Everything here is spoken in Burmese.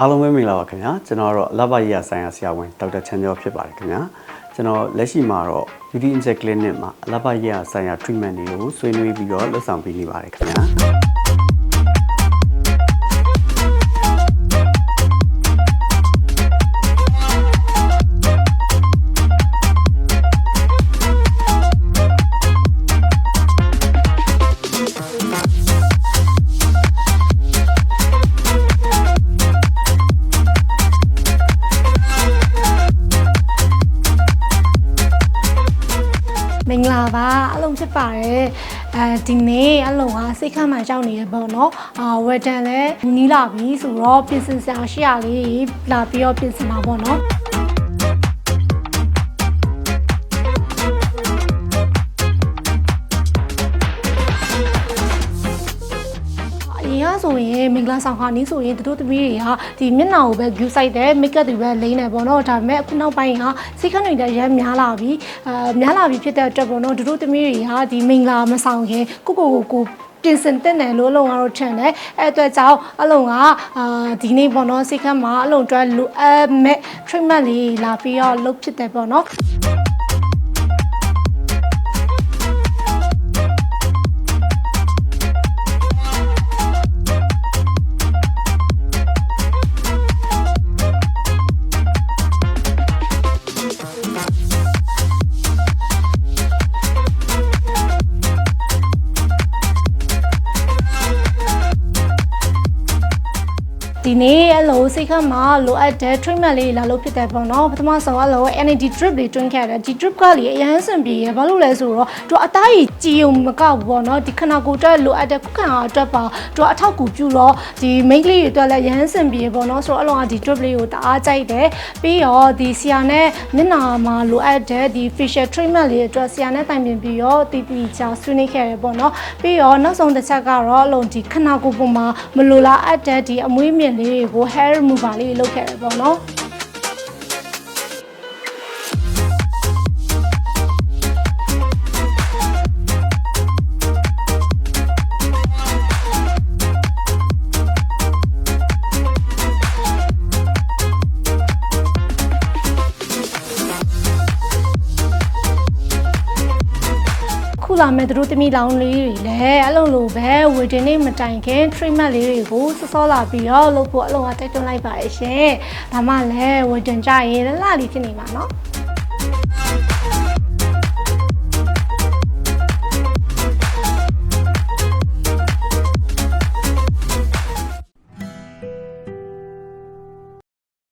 အားလုံးပဲမင်္ဂလာပါခင်ဗျာကျွန်တော်ကတော့အလဘရီယာဆိုင်ရာဆရာဝန်ဒေါက်တာချန်ကျော်ဖြစ်ပါတယ်ခင်ဗျာကျွန်တော်လက်ရှိမှာတော့ Beauty Inject Clinic မှာအလဘရီယာဆိုင်ရာ treatment တွေကိုဆွေးနွေးပြီးတော့လုပ်ဆောင်ပေးနေပါတယ်ခင်ဗျာ မင်္ဂလာပါအလုံးဖြစ်ပါတယ်အဲဒီနေ့အလုံးကစိတ်ခမ်းမှကြောက်နေရပေါ့နော်အာဝက်တန်လည်းနီးလာပြီဆိုတော့ပြင်ဆင်စရာရှိရလေးလာပြီးတော့ပြင်ဆင်ပါပေါ့နော် ရင်ကဆိုရင်မင်္ဂလာဆောင်ခါနီးဆိုရင်တို့သမီးတွေကဒီမျက်နှာကိုပဲ view site တယ် make up တွေပဲလိမ့်နေပေါ့နော်ဒါပေမဲ့အခုနောက်ပိုင်းကစိတ်ခန့်တွေလည်းရမ်းများလာပြီအာများလာပြီဖြစ်တဲ့အတွက်ပေါ့နော်တို့သမီးတွေကဒီမင်္ဂလာမဆောင်ခင်ကိုကိုကိုကိုပြင်ဆင်တဲ့နယ်လို့အလုံးကတော့ထင်တယ်အဲ့အတွက်ကြောင့်အလုံးကအာဒီနေ့ပေါ့နော်စိတ်ခန့်မှာအလုံးအတွက်လိုအပ်မဲ့ treatment လေးလာပြီးတော့လုပ်ဖြစ်တယ်ပေါ့နော် ဒီနေ့အလိုစိတ်ခတ်မှာလိုအပ်တဲ့ treatment လေးလာလို့ဖြစ်တယ်ပေါ့နော်ပထမဆုံးအလို energy drip လေးတွင်းခဲ့တယ်ဒီ drip ကလေအရန်စင်ပြေရဘာလို့လဲဆိုတော့သူအသားကြီးကြည်ုံမကောက်ဘူးပေါ့နော်ဒီခနာကိုယ်အတွက်လိုအပ်တဲ့ခုခံအားအတွက်ပါသူအထောက်ကူပြုတော့ဒီ main လေးတွေအတွက်လည်းရန်စင်ပြေပေါ့နော်ဆိုတော့အလိုကဒီ drip လေးကိုတအားကြိုက်တယ်ပြီးတော့ဒီဆီယာနဲ့မျက်နှာမှာလိုအပ်တဲ့ဒီ facial treatment လေးအတွက်ဆီယာနဲ့တိုင်ပင်ပြီးတော့တီတီချာဆွေးနွေးခဲ့တယ်ပေါ့နော်ပြီးတော့နောက်ဆုံးတစ်ချက်ကတော့အလုံးဒီခနာကိုယ်ပေါ်မှာမလိုလားအပ်တဲ့ဒီအမွေးမြင့်လေးတွေကို hair remover လေးလုပ်ခဲ့တယ်ပေါ့နော် လာမဲ့သူတို့သမီးလောင်းလေးတွေလည်းအလုံးလိုပဲဝေတင်နေမတိုင်ခင် treatment လေးတွေကိုစောစောလာပြီးတော့လုပ်ဖို့အလုံးကတိုက်တွန်းလိုက်ပါရဲ့ရှင်။ဒါမှလည်းဝေတင်ကြရင်လှလှလေးဖြစ်နေပါနော်။